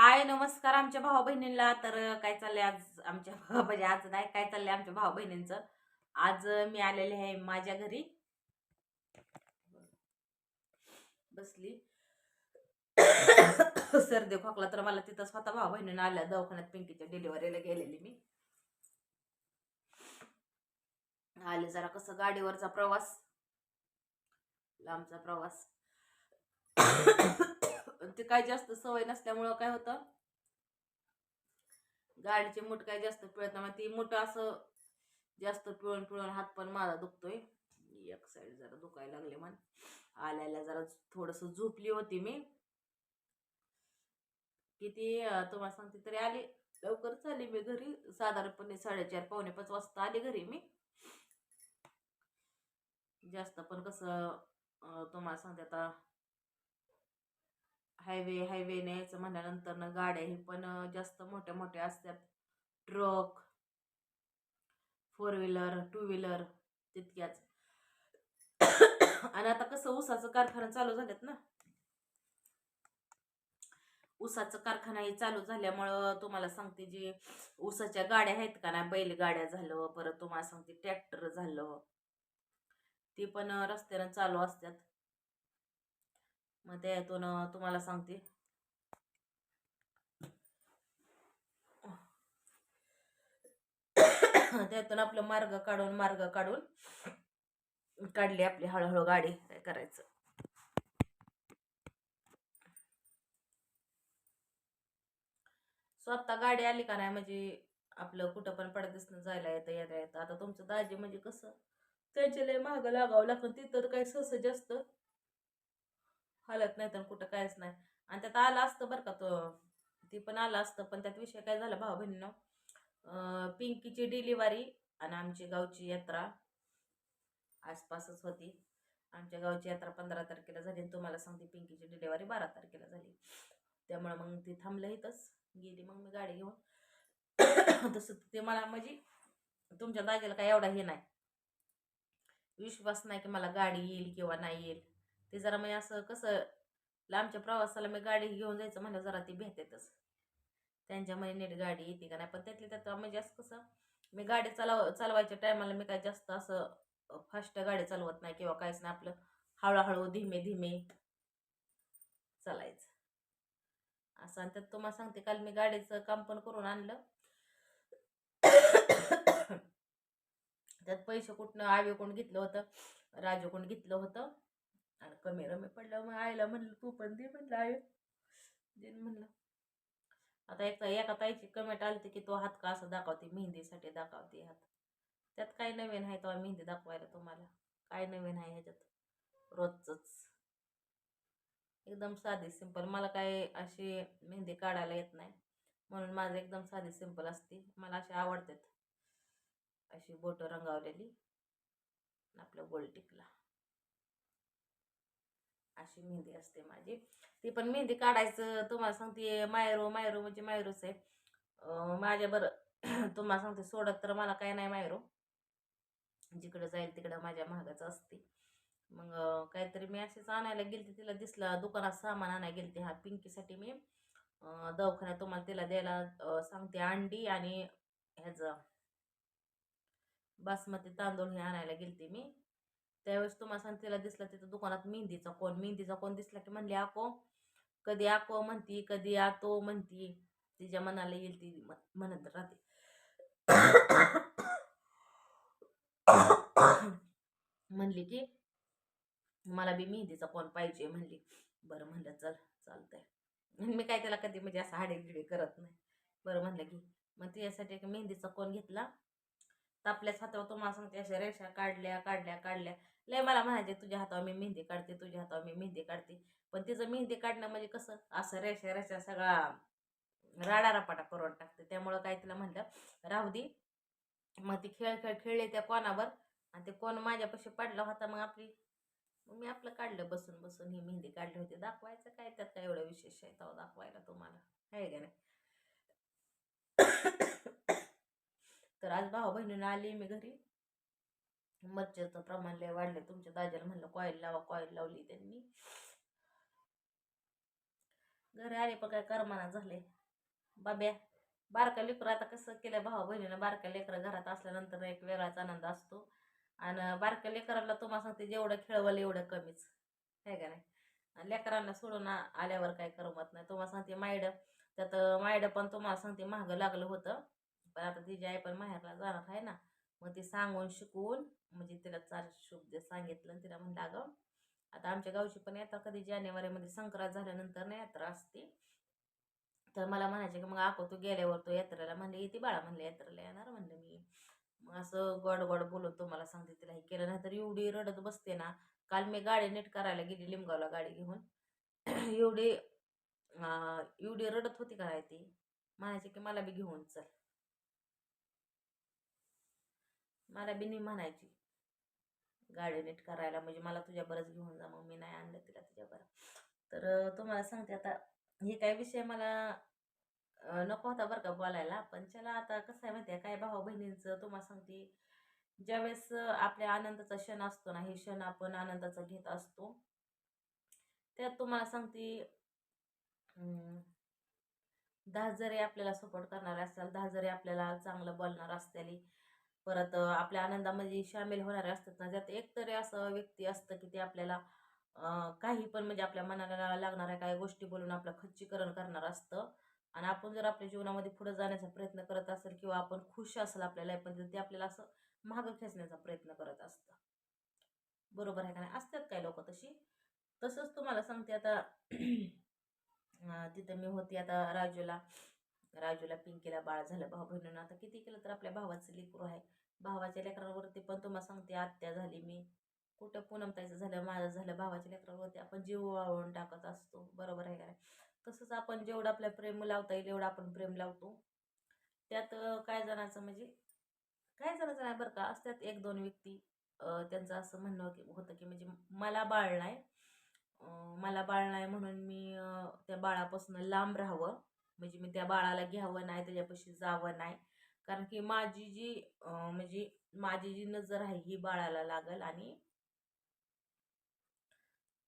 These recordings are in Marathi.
हाय नमस्कार आमच्या भाऊ बहिणींना. तर काय चाललंय आज आमच्या म्हणजे आज नाही काय चाललंय आमच्या भाऊ बहिणींचं? आज मी आलेले आहे माझ्या घरी. बसली. सर्दी खोकला तर मला तिथं स्वतः भाऊ बहिणीनं आल्या दवाखान्यात पिंकीच्या डिलिव्हरीला गेलेली मी. आले जरा कसं गाडीवरचा प्रवास. लांबचा प्रवास. ते काय जास्त सवय नसल्यामुळं काय होतं? गाडीचे मूठ काय जास्त पिळत नाही. ती मूठ असं जास्त पिळून पिळून हात पण माझा दुखतोय. एक साईड जरा दुखायला लागले मन. आल्याला जरा थोडस झोपली होती मी. किती तुम्हाला सांगते तरी आली. लवकरच आली मी घरी. साधारणपणे साडेचार पावणे पाच वाजता आली घरी मी. जास्त पण कसं तुम्हाला सांगते आता हायवे हायवे यायचं म्हटल्यानंतरनं गाड्या हे पण जास्त मोठ्या मोठ्या असतात. Truck four wheeler two wheeler तितक्याच. आणि आता कसं ऊसाचं कारखाना चालू झाल्यात ना. ऊसाचं कारखाना हे चालू झाल्यामुळं तुम्हाला सांगते जी ऊसाच्या गाड्या आहेत का ना बैलगाड्या झालं परत तुम्हाला सांगते ट्रॅक्टर झालं. ते पण रस्त्यानं चालू असतात. मग त्यातून तुम्हाला सांगते. त्यातून आपलं मार्ग काढून मार्ग काढून काढली आपली हळूहळू गाडी. काय करायचं? स्वतः गाडी आली का नाही म्हणजे आपलं कुठं पण पडतच जायला येतं यायला येतं. आता तुमचं दाजी म्हणजे कसं? त्याचे लय महाग लागावं लागतं तिथं तर काही सहसा जास्त हलत नाही तर कुठं काहीच नाही. आणि त्यात आलं असतं बरं का तो ती पण आलं असतं. पण त्यात विषय काय झाला भाऊ बहिणीनं? पिंकीची डिलिव्हरी आणि आमची गावची यात्रा आसपासच होती. आमच्या गावची यात्रा पंधरा तारखेला झाली आणि तुम्हाला सांगते पिंकीची डिलिव्हरी बारा तारखेला झाली. त्यामुळं मग ती थांबलं इथंच. गेली मग मी गाडी घेऊन. तसं ते मला म्हणजे तुमच्या दाजीला काय एवढा हे नाही. विश्वास नाही की मला गाडी येईल किंवा नाही येईल. ते जरा मी असं कसं लांबच्या प्रवासाला मी गाडी घेऊन जायचं म्हणलं जरा ती भेटेतच. त्यांच्यामध्ये नीट गाडी येते का नाही? पण त्यातली त्यात म्हणजे असं कसं मी गाडी चालव चालवायच्या टायमाला मी काय जास्त असं फास्ट गाडी चालवत नाही किंवा काहीच नाही. आपलं हळूहळू धीमे धीमे चालायचं. असं आणि त्यात तुम्हाला सांगते काल मी गाडीचं काम पण करून आणलं. त्यात पैसे कुठनं आवे कोण घेतलं होतं राजू कोण घेतलं होतं. आणि कमी रमी पडलं मग आईला म्हणलं तू पण दे म्हणलं आई दे म्हणलं. आता एक एका ताईची कमेंट आली की तो हात का असं दाखवते मेहंदीसाठी दाखवते हात. त्यात काय नवीन आहे तेव्हा मेहंदी दाखवायला तुम्हाला. काय नवीन आहे ह्याच्यात? रोजचंच. एकदम साधी सिंपल मला काय अशी मेहंदी काढायला येत नाही. म्हणून माझं एकदम साधी सिंपल असते. मला अशी आवडतात. अशी बोटं रंगावलेली. आपलं गोल टिकला. अशी मेहंदी असते माझी. ती पण मेहंदी काढायचं तुम्हाला सांगते मायरो मायरो म्हणजे मायरोच आहे. माझ्या बरं तुम्हाला सांगते सोडत तर मला काय नाही मायरो. जिकडं जाईल तिकडं माझ्या महागाचं असते. मग काहीतरी मी असेच आणायला गेलते तिला दिसला दुकानात सामान आणायला गेलते हा पिंकीसाठी मी दवाखान्यात तुम्हाला तिला द्यायला सांगते अंडी आणि ह्याचं बासमती तांदूळ हे आणायला गेलते मी. त्यावेळेस तुम्हाला सांग तिला दिसला तिथं दुकानात मेहंदीचा कोण मेहंदीचा कोण दिसला की म्हणली आको कधी आको म्हणती कधी आतो म्हणती. तिच्या मनाला येईल ती म्हणत राहते. म्हणली की मला बी मेहंदीचा कोण पाहिजे म्हणली. बरं म्हणलं चल चालतंय. मी काय त्याला कधी म्हणजे असं हाडे करत नाही. बरं म्हणलं की मग तिच्यासाठी एक मेहंदीचा कोण घेतला? तर आपल्याच हातावर तुम्हाला सांगते अशा रेषा काढल्या काढल्या काढल्या. लय मला म्हणायचे तुझ्या हातावर मी मेहंदी काढते तुझ्या हातावर मी मेहंदी काढते. पण तिचं मेहंदी काढणं म्हणजे कसं असं रेषा रेषा सगळा राडारापाटा करून टाकते. त्यामुळं काय तिला म्हणलं राहू दे. मग ती खेळ खेळ खेळले त्या कोणावर आणि ते कोण माझ्यापाशी पडला होता मग आपली मग मी आपलं काढलं बसून बसून ही मेहंदी काढली होती. दाखवायचं काय त्यात? काय एवढं विशेष आहे तो दाखवायला तुम्हाला? आहे का नाही? तर आज भाऊ बहिणीनं आली मी घरी. मच्छरचं प्रमाण लय वाढलं तुमच्या दाजाला म्हणलं कॉईल लावा कॉईल लावली त्यांनी. घरी आले पण काय करमाना झाले. बाब्या बारका लेकरं आता कसं केलं भावा बहिणीनं बारका लेकरं घरात असल्यानंतर एक वेगळाच आनंद असतो. आणि बारक्या लेकरांना तुम्हाला सांगते जेवढं खेळवलं एवढं कमीच. आहे का नाही? आणि लेकरांना सोडून आल्यावर काय करमत नाही. तुम्हाला सांगते मायड त्यात मायड पण तुम्हाला सांगते महाग लागलं होतं. पण आता तिची आई पण माहेरला जाणार आहे ना. मग ते सांगून शिकवून म्हणजे तिला चार शब्द सांगितलं आणि तिला म्हणलं अगं आता आमच्या गावची पण यात्रा कधी जानेवारीमध्ये संक्रांत झाल्यानंतर ना यात्रा असते. तर मला म्हणायचे की मग आको तू गेल्यावर तो यात्रेला म्हणले येते बाळा म्हणले यात्रेला येणार म्हणलं मी. मग असं गोड गोड बोलून तुम्हाला सांगते तिला हे केलं नाही तर एवढी रडत बसते ना. काल मी गाडी नीट करायला गेली लिमगावला गाडी घेऊन. एवढी एवढी रडत होती का ती? म्हणायचे की मला बी घेऊन चल. मला बी नाही म्हणायची. गाडी नीट करायला म्हणजे मला तुझ्या बरंच घेऊन जा मग मी नाही आणलं तिला तुझ्या बरं. तर तुम्हाला सांगते आता हे काय विषय मला नको होता बरं का बोलायला पण चला आता कसं आहे माहिती आहे काय भाऊ बहिणींचं तुम्हाला सांगते. ज्यावेळेस आपल्या आनंदाचा क्षण असतो ना हे क्षण आपण आनंदाचा घेत असतो. त्यात तुम्हाला सांगते दहा जरी आपल्याला सपोर्ट करणारे असाल दहा जरी आपल्याला चांगलं बोलणार असतील परत आपल्या आनंदामध्ये सामील होणारे असतात ना. त्यात एक तरी असं व्यक्ती असतं की ते आपल्याला काही पण म्हणजे आपल्या मनाला लागणाऱ्या काही गोष्टी बोलून आपलं खच्चीकरण करणार असतं. आणि आपण जर आपल्या जीवनामध्ये पुढे जाण्याचा प्रयत्न करत असेल किंवा आपण खुश असेल आपल्याला पण ते आपल्याला असं मागं खेचण्याचा प्रयत्न करत असतं. बरोबर आहे का नाही? असतात काही लोक तशी. तसंच तुम्हाला सांगते आता तिथं मी होती आता राजूला. राजूला पिंकीला बाळ झालं भाऊ बहिणीनं आता किती केलं तर आपल्या भावाचं लेकरू आहे? भावाच्या लेकरावरती पण तुम्हाला सांगते आत्या झाली मी. कुठं पूनमतायचं झालं माझं झालं भावाच्या लेकरावरती आपण जीव वाळवून टाकत असतो. बरोबर आहे का तसंच आपण जेवढं आपल्या प्रेम लावता येईल एवढं आपण प्रेम लावतो. त्यात काय जणांचं म्हणजे काय जणांचं नाही बरं का असतात एक दोन व्यक्ती. त्यांचं असं म्हणणं की होतं की म्हणजे मला बाळ नाही. मला बाळ नाही म्हणून मी त्या बाळापासून लांब राहावं. म्हणजे मी त्या बाळाला घ्यावं नाही त्याच्यापाशी जावं नाही. कारण की माझी जी म्हणजे माझी जी नजर आहे ही बाळाला लागल आणि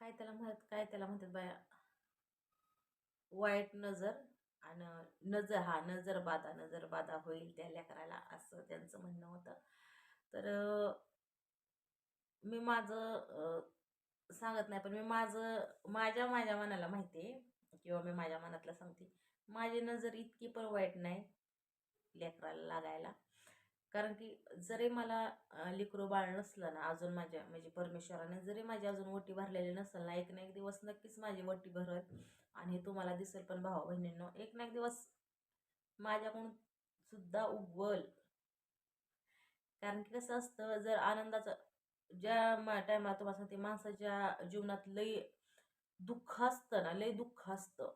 काय त्याला म्हणत काय त्याला म्हणतात बाया? वाईट नजर आणि नजर हा नजर बाधा नजर बाधा होईल त्या लेकराला असं त्यांचं म्हणणं होतं. तर मी माझं सांगत नाही पण मी माझं माझ्या माझ्या मनाला माहिती आहे किंवा मी माझ्या मनातला सांगते. माझी नजर इतकी पण वाईट नाही लेकराला लागायला. कारण की जरी मला लेकरं बाळ नसलं ना अजून माझ्या म्हणजे परमेश्वराने जरी माझी अजून वटी भरलेली नसेल ना एक ना एक दिवस नक्कीच माझी वटी भरत आणि तुम्हाला दिसेल पण भावा बहिणींनो एक ना एक दिवस माझ्याकडून सुद्धा उगवल. कारण की कसं असतं जर आनंदाचं ज्या मा टायमाला तुम्हाला सांगते माणसाच्या जीवनात लई दुःख असतं ना लई दुःख असतं.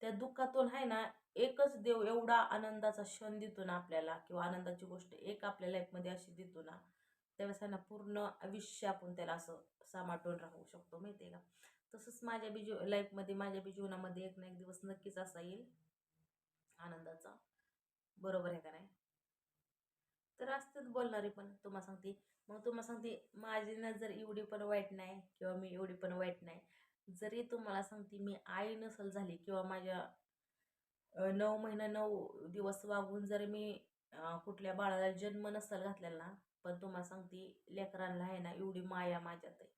त्या दुःखातून आहे ना एकच देव एवढा आनंदाचा क्षण देतो ना आपल्याला किंवा आनंदाची गोष्ट एक आपल्या लाईफमध्ये अशी देतो ना त्यावेळेस आहे ना पूर्ण आयुष्य आपण त्याला असं सामाटून राहू शकतो माहिती आहे का? तसंच माझ्या बी जीव लाईफमध्ये माझ्या बी जीवनामध्ये एक ना एक दिवस नक्कीच असा येईल. आनंदाचा. बरोबर आहे का नाही? तर असतेच बोलणारी पण तुम्हाला सांगते. मग तुम्हाला सांगते माझी नजर एवढी पण वाईट नाही किंवा मी एवढी पण वाईट नाही. जरी तुम्हाला सांगते मी आई नसल झाली किंवा माझ्या नऊ महिना नऊ दिवस वागून जरी मी कुठल्या बाळाला जन्म नसल घातलेला ना पण तुम्हाला सांगते लेकरांना आहे ना एवढी माया माझ्यात आहे.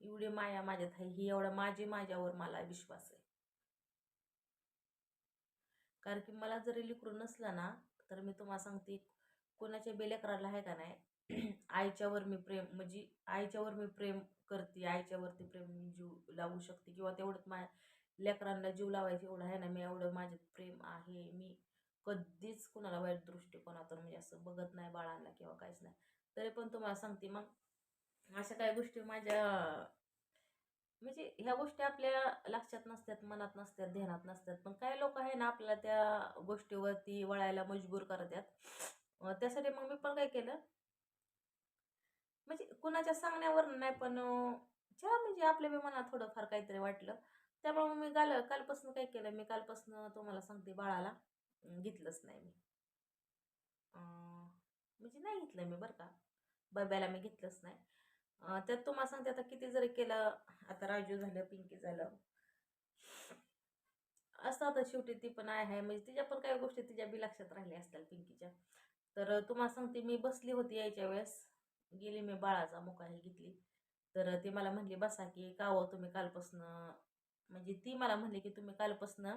एवढी माया माझ्यात आहे ही एवढा माझी माझ्यावर मला विश्वास आहे. कारण की मला जरी लिकरू नसलं ना तर मी तुम्हाला सांगते कोणाच्या बी लेकराला आहे का नाही आईच्यावर मी प्रेम म्हणजे आईच्यावर मी प्रेम करते आईच्यावरती प्रेम मी जीव लावू शकते किंवा तेवढंच माझ्या लेकरांना जीव लावायचं एवढं आहे ना मी एवढं माझ्यात प्रेम आहे. मी कधीच कुणाला वाईट दृष्टिकोनातून म्हणजे असं बघत नाही बाळांना किंवा काहीच नाही. तरी पण तुम्हाला सांगते मग अशा काही गोष्टी माझ्या म्हणजे ह्या गोष्टी आपल्या लक्षात नसतात मनात नसतात ध्यानात नसतात. पण काही लोक आहे ना आपल्याला त्या गोष्टीवरती वळायला मजबूर करतात. त्यासाठी मग मी पण काय केलं म्हणजे कुणाच्या सांगण्यावर नाही पण अं, ज्या म्हणजे आपल्या बी मनात थोडंफार काहीतरी वाटलं. त्यामुळे मी काल कालपासून काय केलं? मी कालपासून तुम्हाला सांगते बाळाला घेतलंच नाही मी. म्हणजे नाही घेतलं मी बरं का. बब्याला मी घेतलंच नाही. त्यात तुम्हाला सांगते आता किती जरी केलं आता राजू झालं पिंकी झालं. असं आता शेवटी ती पण आहे. म्हणजे तिच्या पण काही गोष्टी तिच्या बी लक्षात राहिल्या असतील पिंकीच्या. तर तुम्हाला सांगते मी बसली होती यायच्या वेळेस. गेली मी बाळाचा मुकाही घेतली. तर ती मला म्हणली बसा की का हो तुम्ही कालपासनं? म्हणजे ती मला म्हणली की तुम्ही कालपासनं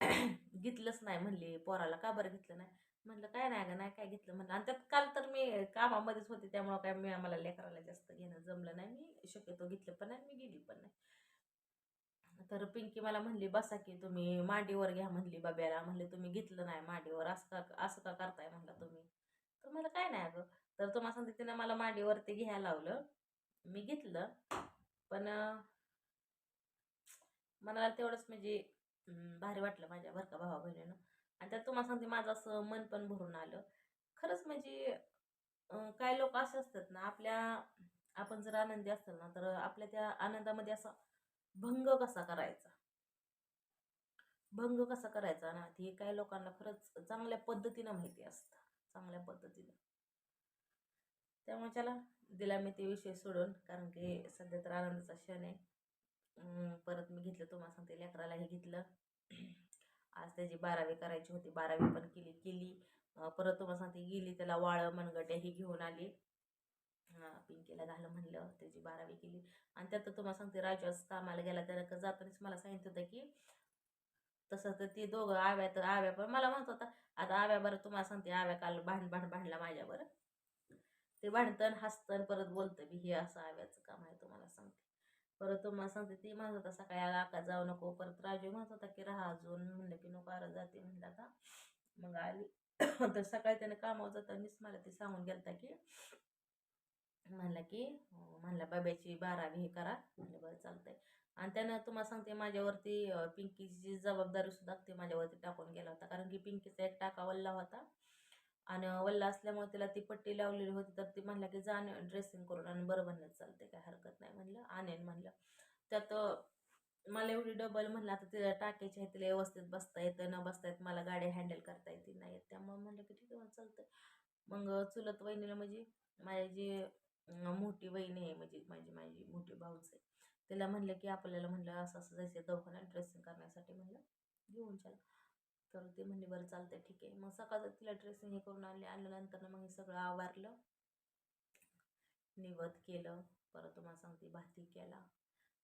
घेतलंच नाही म्हणली. पोराला का बरं घेतलं नाही? म्हणलं काय नाही अगं नाही काय घेतलं? म्हणलं. आणि त्यात काल तर मी कामामध्येच होते त्यामुळं काय मी आम्हाला लेकराला जास्त घेणं जमलं नाही. मी शक्यतो घेतलं पण नाही मी गेली पण नाही. तर पिंकी मला म्हणली बसा की तुम्ही मांडीवर घ्या म्हणली बाब्याला. म्हणले तुम्ही घेतलं नाही मांडीवर असं का असं का करताय? म्हणलं तुम्ही. तर मला काय नाही अगं. तर तुम्हाला सांगते तिनं मला मांडीवरती घ्यायला लावलं. मी घेतलं. पण मला तेवढंच म्हणजे भारी वाटलं माझ्या बरं का भावा बहिणीनं. आणि त्यात तुम्हाला सांगते माझं असं मन पण भरून आलं. खरंच म्हणजे काय लोक असे असतात ना आपल्या आपण जर आनंदी असेल ना तर आपल्या त्या आनंदामध्ये असा भंग कसा करायचा? भंग कसा करायचा ना? ते काही लोकांना खरंच चांगल्या पद्धतीनं माहिती असतं. चांगल्या पद्धतीनं. त्यामुळे त्याला दिला मी ते विषय सोडून कारण की सध्या तर आनंदाचा क्षण आहे. परत मी घेतलं तुम्हाला सांगते लेकरालाही घेतलं. आज त्याची बारावी करायची होती बारावी पण केली केली. परत तुम्हाला सांगते गेली त्याला वाळं मनगट्याही घेऊन आली. पिंकीला घालं म्हणलं त्याची बारावी केली. आणि त्यात तुम्हाला सांगते राजू आज कामाला गेला त्याला जातानाच मला सांगितलं होतं की तसं तर ती दोघं आव्या तर आव्या पण मला म्हणत होता आता आव्या बरं तुम्हाला सांगते आव्या काल भांड भांड भांडला माझ्यावर ते भांडतन हसतन परत बोलतं बी हे असं आव्याचं काम आहे तुम्हाला सांगते. परत तुम्हाला सांगते ती म्हणत होता सकाळी आका जाऊ नको. परत राजू म्हणत होता की राहा अजून. म्हणलं की नको अरे जाते. म्हणलं आता मग आली. तर सकाळी त्याने कामावर जातानीच मला ते सांगून गेलता की म्हणला की म्हणला बाब्याची बारावी हे करा. म्हणलं बरं चालतंय. आणि त्यानं तुम्हाला सांगते माझ्यावरती पिंकीची जबाबदारी सुद्धा ते माझ्यावरती टाकून गेला होता. कारण की पिंकीचा एक टाका वल्ला होता. आणि वल्ला असल्यामुळे तिला ती पट्टी लावलेली होती. तर ती म्हणलं की जा ड्रेसिंग करून आणि. बरं म्हणलं चालते काय हरकत नाही म्हणलं. आणेन म्हणलं. त्यात मला एवढी डबल म्हणलं आता तिला टाकायची आहे तिला व्यवस्थित बसता येतं न बसता येत मला गाडी हँडल करता येते नाही येत. त्यामुळे म्हणलं की ठीक आहे मग मग चुलत वहिनीला म्हणजे माझी जी मोठी वहिनी आहे म्हणजे माझी माझी मोठी भाऊच आहे. तिला म्हणलं की आपल्याला म्हणलं असं असं जायचं दवाखान्यात ड्रेसिंग करण्यासाठी म्हणलं. घेऊन चला. तर ते म्हणले बरं चालतं ठीक आहे. मग सकाळचं तिला ड्रेसिंग हे करून आणले. आणल्यानंतर मग हे सगळं आवारलं. निवत केलं. परत तुम्हाला सांगते भाती केला.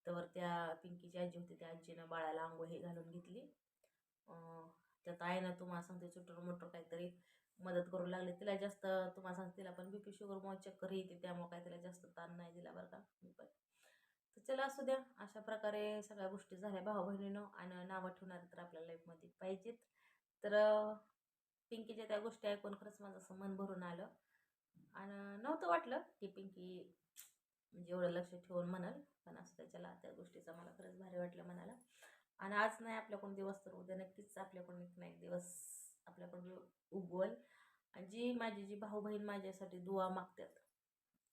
तर त्या पिंकीची आजी होती. त्या आजीनं बाळाला आंघोळ हे घालून घेतली. अं, त्यात आईनं तुम्हाला सांगते चुटर मोठं काहीतरी मदत करू लागले. तिला जास्त तुम्हाला सांगते तिला पण बी पी शुगर शुगरमुळे चक्कर येते. त्यामुळे काय तिला जास्त ताण नाही दिला बरं का. मी पण तर चला असू द्या अशा प्रकारे सगळ्या गोष्टी झाल्या भाऊ बहिणीनं आणि नावं ठेवणार तर आपल्या लाईफमध्ये पाहिजेत. तर पिंकीच्या त्या गोष्टी ऐकून खरंच माझं असं मन भरून आलं. आणि नव्हतं वाटलं की पिंकी म्हणजे एवढं लक्ष ठेवून म्हणाल पण असं त्याच्याला त्या गोष्टीचा मला खरंच भारी वाटलं म्हणाला. आणि आज नाही आपल्याकडून दिवस तर उद्या नक्कीच आपल्याकडून एक ना एक दिवस आपल्याकडून उगवल. आणि जी माझी जी भाऊ बहीण माझ्यासाठी दुवा मागतात.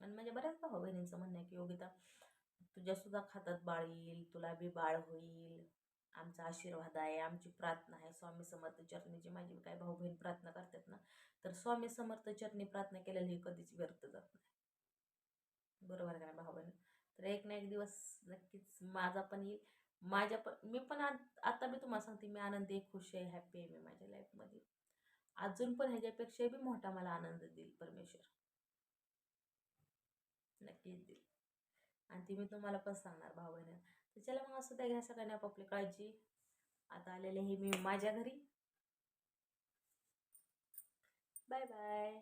आणि माझ्या बऱ्याच भाऊ बहिणींचं म्हणणं आहे की योगिता तुझ्यासुद्धा खातात बाळ येईल तुला बी बाळ होईल. आमचा आशीर्वाद आहे आमची प्रार्थना आहे. स्वामी समर्थ चरणीची माझी काय भाऊ बहीण प्रार्थना करतात ना तर स्वामी समर्थ चरणी प्रार्थना केलेली ही कधीच व्यर्थ जात नाही. बरोबर का नाही भाऊ बहीण तर एक ना एक दिवस नक्कीच माझा पण येईल. माझ्या पण मी पण आता मी तुम्हाला सांगते मी आनंदी खुश आहे हॅप्पी आहे मी माझ्या लाईफमध्ये अजून पण ह्याच्यापेक्षा बी मोठा मला आनंद देईल परमेश्वर. नक्कीच देईल. आणि ती मी तुम्हाला पण सांगणार भाऊ बहिणी तर चला मग असं त्या घ्या सगळ्यांनी आपापली काळजी. आता आलेले हे मी माझ्या घरी. Bye bye.